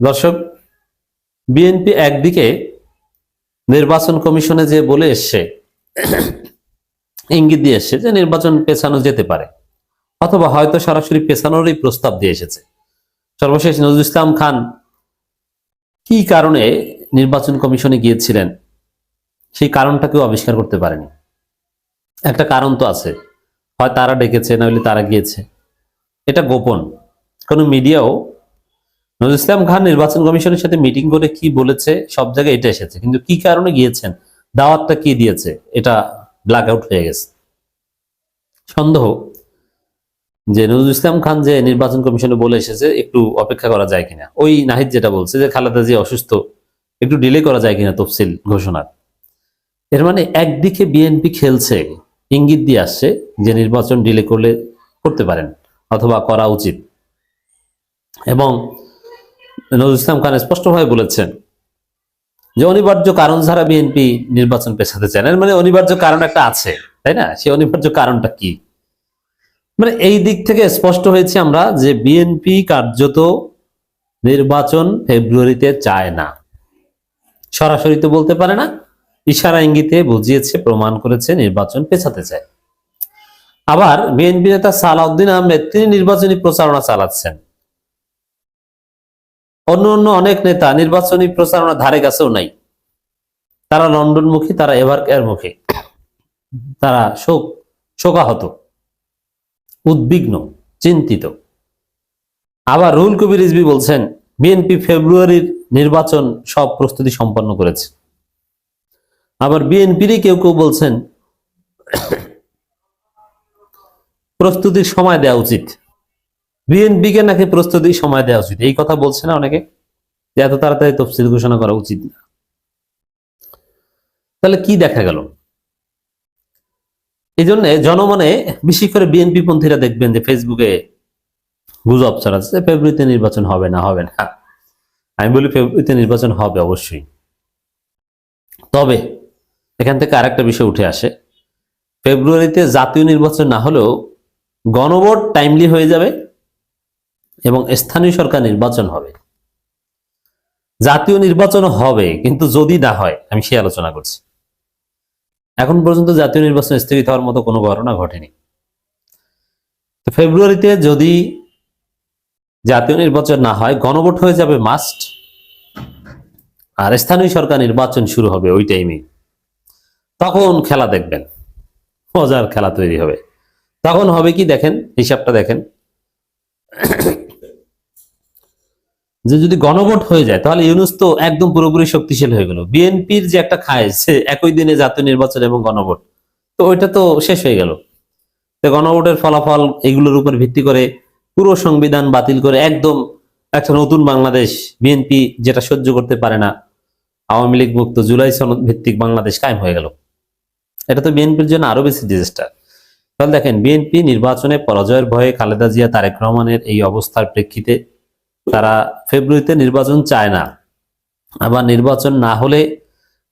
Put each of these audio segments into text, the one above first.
দর্শক বিএনপি একদিকে নির্বাচন কমিশনে যে বলে এসছে, ইঙ্গিত দিয়ে এসছে যে নির্বাচন পেছানো যেতে পারে, অথবা হয়তো সরাসরি পেছানোরই প্রস্তাব দিয়ে এসেছে। সর্বশেষ নজরুল ইসলাম খান কি কারণে নির্বাচন কমিশনে গিয়েছিলেন? সেই কারণটাকেও আবিষ্কার করতে পারেনি। একটা কারণ তো আছে, হয় তারা ডেকেছে নইলে তারা গিয়েছে। এটা গোপন। কোনো মিডিয়াও নজরুল ইসলাম খান নির্বাচন কমিশনের সাথে মিটিং করে কি বলেছে, সব জায়গায় এটা এসেছে। কিন্তু কি কারণে গিয়েছেন? দাওয়াতটা কি দিয়েছে? এটা ব্ল্যাক আউট হয়ে গেছে। সন্দেহ যে নজরুল ইসলাম খান যে নির্বাচন কমিশনে বলে এসেছে, একটু অপেক্ষা করা যায় কিনা? ওই নাহিদ যেটা বলছে যে খালেদা জি অসুস্থ, একটু ডিলে করা যায় কিনা তফসিল ঘোষণার? এর মানে একদিকে বিএনপি খেলছে, ইঙ্গিত দিয়ে আসছে যে নির্বাচন ডিলে করলে করতে পারেন অথবা করা উচিত। এবং নজরুল ইসলাম খান স্পষ্টভাবে বলেছেন যে অনিবার্য কারণ ছাড়া বিএনপি নির্বাচন পেছাতে চায় না। মানে অনিবার্য কারণ একটা আছে, তাই না? সে অনিবার্য কারণটা কি? মানে এই দিক থেকে স্পষ্ট হয়েছে আমরা যে বিএনপি কার্যত নির্বাচন ফেব্রুয়ারিতে চায় না। সরাসরি তো বলতে পারে না, ইশারা ইঙ্গিতে বুঝিয়েছে, প্রমাণ করেছে, নির্বাচন পেছাতে চায়। আবার বিএনপি নেতা সালাউদ্দিন আহমেদ, তিনি নির্বাচনী প্রচারণা চালাচ্ছেন। অন্য অন্য অনেক নেতা নির্বাচনী প্রচারণা ধারে কাছেও নাই। তারা লন্ডন লন্ডনমুখী, তারা এভার কেয়ার মুখী তারা শোক, শোকাহত, উদ্বিগ্ন, চিন্তিত। আবার রুহুল কবির রিজভি বলছেন, বিএনপি ফেব্রুয়ারির নির্বাচন সব প্রস্তুতি সম্পন্ন করেছে। আবার বিএনপিরই কেউ কেউ বলছেন, প্রস্তুতির সময় দেওয়া উচিত। বিএনপিকে নাকি প্রস্তুতির সময় দেওয়া উচিত? এই কথা বলছে না অনেকে? যে এত তাড়াতাড়ি তফসিল ঘোষণা করা উচিত না। তাহলে কি দেখা গেল? এই জন্য জনমনে বিশেষ করে বিএনপি পন্থীরা দেখবেন যে ফেসবুকে গুজব ছড়াচ্ছে ফেব্রুয়ারিতে নির্বাচন হবে না হবে না। আমি বলি ফেব্রুয়ারিতে নির্বাচন হবে অবশ্যই। তবে এখান থেকে আরেকটা বিষয় উঠে আসে। ফেব্রুয়ারিতে জাতীয় নির্বাচন না হলেও গণভোট টাইমলি হয়ে যাবে। এবং স্থানীয় সরকার নির্বাচন হবে। জাতীয় নির্বাচন হবে, কিন্তু যদি না হয়, আমি সে আলোচনা করছি। এখন পর্যন্ত জাতীয় নির্বাচন স্থগিত হওয়ার মতো কোনো ঘটনা ঘটেনি। ফেব্রুয়ারিতে যদি জাতীয় নির্বাচন না হয়, গণভোট হয়ে যাবে মাস্ট আর স্থানীয় সরকার নির্বাচন শুরু হবে ওই টাইমে তখন খেলা দেখবেন, মজার খেলা তৈরি হবে। তখন হবে কি দেখেন, হিসাবটা দেখেন। যে যদি গণভোট হয়ে যায়, তাহলে ইউনুস তো একদম পুরোপুরি শক্তিশালী হয়ে গেল। বিএনপির যে একটা খায় সে একই দিনে জাতীয় নির্বাচন এবং গণভোট, তো ওইটা তো শেষ হয়ে গেল। তো গণভোটের ফলাফল এগুলোর উপর ভিত্তি করে পুরো সংবিধান বাতিল করে একদম একটা নতুন বাংলাদেশ, বিএনপি যেটা সহ্য করতে পারে না, আওয়ামী লীগ মুক্ত জুলাই সনদ ভিত্তিক বাংলাদেশ কায়েম হয়ে গেল। এটা তো বিএনপির জন্য আরও বেশি ডিজাস্টার তাহলে দেখেন, বিএনপি নির্বাচনে পরাজয়ের ভয়ে খালেদা জিয়া, তারেক রহমানের এই অবস্থার প্রেক্ষিতে তারা ফেব্রুয়ারিতে নির্বাচন চায় না। আবার নির্বাচন না হলে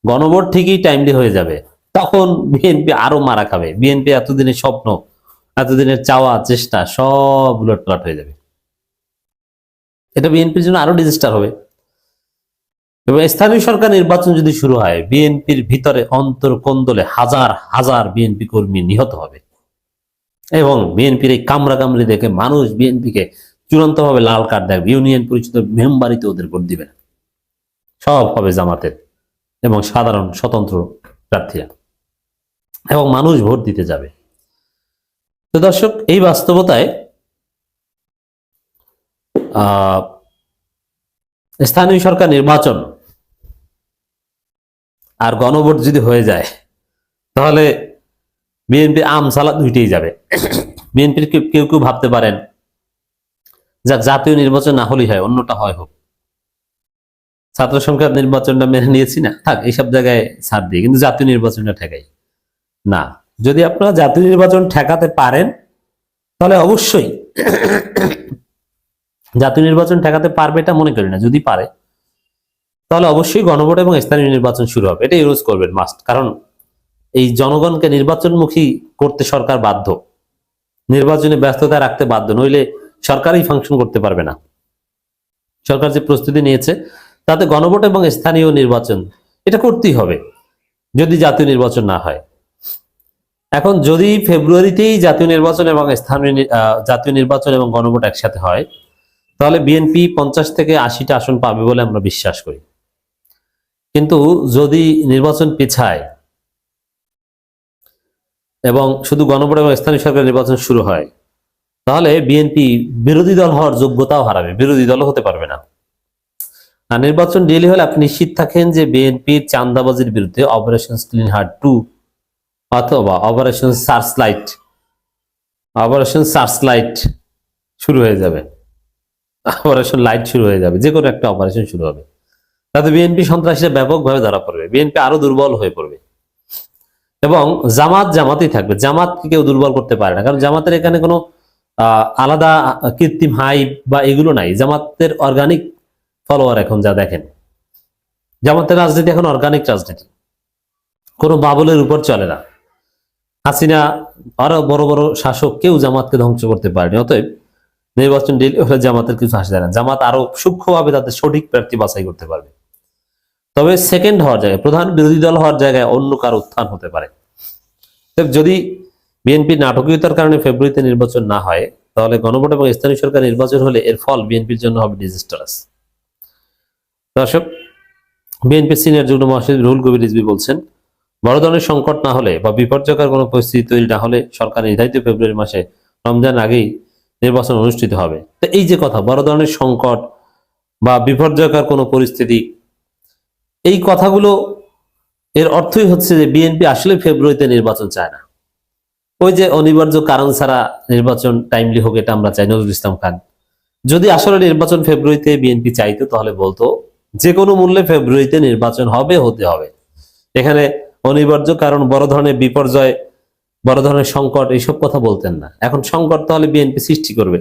গণভোট ঠিকই টাইমলি হয়ে যাবে। তখন বিএনপি আরও মারা খাবে। বিএনপি এতদিনের স্বপ্ন, এতদিনের চাওয়া, চেষ্টা, সব উলটপালট হয়ে যাবে। এটা বিএনপির জন্য আরও ডিজাস্টার হবে। এবং স্থানীয় সরকার নির্বাচন যদি শুরু হয়, বিএনপির ভিতরে অন্তর কোন্দলে হাজার হাজার বিএনপি কর্মী নিহত হবে। এবং বিএনপির এই কামড়া কামড়ি দেখে মানুষ বিএনপিকে চূড়ান্ত ভাবে লাল কার্ড দেখবে। ইউনিয়ন পরিচিত মেম্বারিতে ওদের ভোট দিবে না। সব হবে জামাতের এবং সাধারণ স্বতন্ত্র প্রার্থীরা। এবং মানুষ ভোট দিতে যাবে। তো দর্শক, এই বাস্তবতায় স্থানীয় সরকার নির্বাচন আর গণভোট যদি হয়ে যায়, তাহলে বিএনপি আম সালাদ দুইটাই যাবে। বিএনপির কেউ কেউ ভাবতে পারেন যাক, জাতীয় নির্বাচন না হলেই হয়, অন্যটা হয় হোক। ছাত্র সংখ্যার নির্বাচনটা মেনে নিয়েছি না, থাক, এইসব জায়গায় ছাড় দিই, কিন্তু জাতীয় নির্বাচনটা ঠেকাই। না, যদি আপনারা জাতীয় নির্বাচন ঠেকাতে পারেন, তাহলে অবশ্যই জাতীয় নির্বাচন ঠেকাতে পারবে এটা মনে করি না, যদি পারে, তাহলে অবশ্যই গণভোট এবং স্থানীয় নির্বাচন শুরু হবে এটা ইউজ করবেন মাস্ট কারণ এই জনগণকে নির্বাচনমুখী করতে সরকার বাধ্য, নির্বাচনে ব্যস্ততা রাখতে বাধ্য, নইলে সরকারই ফাংশন করতে পারবে না। সরকার যে প্রস্তুতি নিয়েছে, তাতে গণভোট এবং স্থানীয় নির্বাচন, এটা করতেই হবে, যদি জাতীয় নির্বাচন না হয়। এখন যদি ফেব্রুয়ারিতেই জাতীয় নির্বাচন এবং স্থানীয় জাতীয় নির্বাচন এবং গণভোট একসাথে হয়, তাহলে বিএনপি পঞ্চাশ থেকে আশিটা আসন পাবে বলে আমরা বিশ্বাস করি। কিন্তু যদি নির্বাচন পিছায় এবং শুধু গণভোট এবং স্থানীয় সরকার নির্বাচন শুরু হয় তাহলে বিএনপি বিরোধী দল হওয়ার যোগ্যতাও হারাবে, বিরোধী দলও হতে পারবে না। আর নির্বাচন ডেলি হলে আপনি নিশ্চিত থাকেন যে বিএনপির চান্দাবাজির বিরুদ্ধে অপারেশন ক্লিন হার্ট টু অথবা operation searchlight operation searchlight শুরু হয়ে যাবে। অপারেশন লাইট শুরু হয়ে যাবে, যে কোনো একটা অপারেশন শুরু হবে। তাতে বিএনপি সন্ত্রাসীরা ব্যাপকভাবে ধরা পড়বে, বিএনপি আরও দুর্বল হয়ে পড়বে। এবং জামাত জামাতই থাকবে, জামাতকে কেউ দুর্বল করতে পারে না, কারণ জামাতের এখানে কোনো আলাদা কৃত্রিম হাইপ বা এগুলো নাই। জামাতের অর্গানিক ফলোয়ার এখন যা দেখেন। জামাতের রাজনীতি এখন অর্গানিক রাজনীতি। কোনো বাবলের উপর চলে না। হাসিনা আরও বড় বড় শাসক কেউ জামাতকে ধ্বংস করতে পারেনি। অতএব নির্বাচন ডিলে হলে জামাতের কিছু হাসি না। জামাত আরও সূক্ষ্মভাবে তাদের সঠিক প্রার্থী বাছাই করতে পারবে। তবে সেকেন্ড হওয়ার জায়গায়, প্রধান বিরোধী দল হওয়ার জায়গায় অন্য কারও উত্থান হতে পারে। যদি বিএনপি নাটকীয়তার কারণে ফেব্রুয়ারিতে নির্বাচন না হয়, তাহলে গণভোট এবং স্থানীয় সরকার নির্বাচন হলে এর ফল বিএনপির জন্য হবে ডিজাস্টারাস দর্শক, বিএনপি সিনিয়র যুগ্ম মহাসচিব রুহুল কবির রিজভি বলছেন, বড় ধরনের সংকট না হলে বা বিপর্যয়কর কোনো পরিস্থিতি তৈরি না হলে সরকার নির্ধারিত ফেব্রুয়ারি মাসে রমজান আগেই নির্বাচন অনুষ্ঠিত হবে। তো এই যে কথা, বড় ধরনের সংকট বা বিপর্যয়কর কোনো পরিস্থিতি, এই কথাগুলো এর অর্থই হচ্ছে যে বিএনপি আসলে ফেব্রুয়ারিতে নির্বাচন চায় না। ওই যে অনিবার্য কারণ ছাড়া নির্বাচন টাইমলি হোক, এটা আমরা চাই, নজরুল ইসলাম খান। যদি আসলে নির্বাচন ফেব্রুয়ারিতে বিএনপি চাইতো, তাহলে বলতো যে কোনো মূল্যে ফেব্রুয়ারিতে নির্বাচন হবে, হতে হবে। এখানে অনিবার্য কারণ, বড় ধরনের বিপর্যয়, বড় ধরনের সংকট এইসব কথা বলতেন না। এখন সংকট তাহলে বিএনপি সৃষ্টি করবে।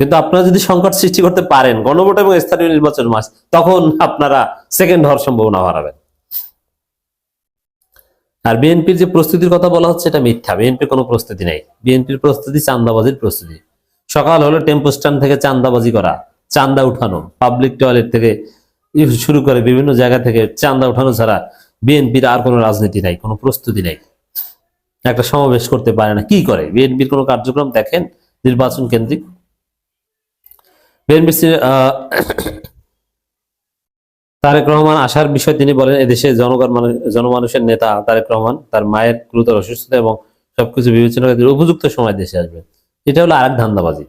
কিন্তু আপনারা যদি সংকট সৃষ্টি করতে পারেন, গণভোট এবং স্থানীয় নির্বাচন মাস, তখন আপনারা সেকেন্ড হওয়ার সম্ভাবনা হারাবেন আর বিএনপির যে প্রস্তুতির কথা বলা হচ্ছে এটা মিথ্যা। বিএনপির কোনো প্রস্তুতি নেই। বিএনপির প্রস্তুতি চান্দাবাজির প্রস্তুতি। সকাল হলো টেম্পো স্ট্যান্ড থেকে চান্দাবাজি করা, চান্দা উঠানো, পাবলিক টয়লেট থেকে শুরু করে বিভিন্ন জায়গা থেকে চান্দা উঠানো ছাড়া বিএনপির আর কোনো রাজনীতি নাই, কোনো প্রস্তুতি নেই। একটা সমাবেশ করতে পারে না। কি করে? বিএনপির কোনো কার্যক্রম দেখেন? নির্বাচন কেন্দ্রিক? বিএনপি তারেক রহমান আসার বিষয়ে তিনি বলেন, এদেশে জনগণ মানুষ- জনমানুষের নেতা তারেক রহমান তার মায়ের গুরুতর অসুস্থতা এবং সবকিছু বিবেচনা করে উপযুক্ত সময় দেশে আসবেন। এটা হলো আরেক ধান্দাবাজি।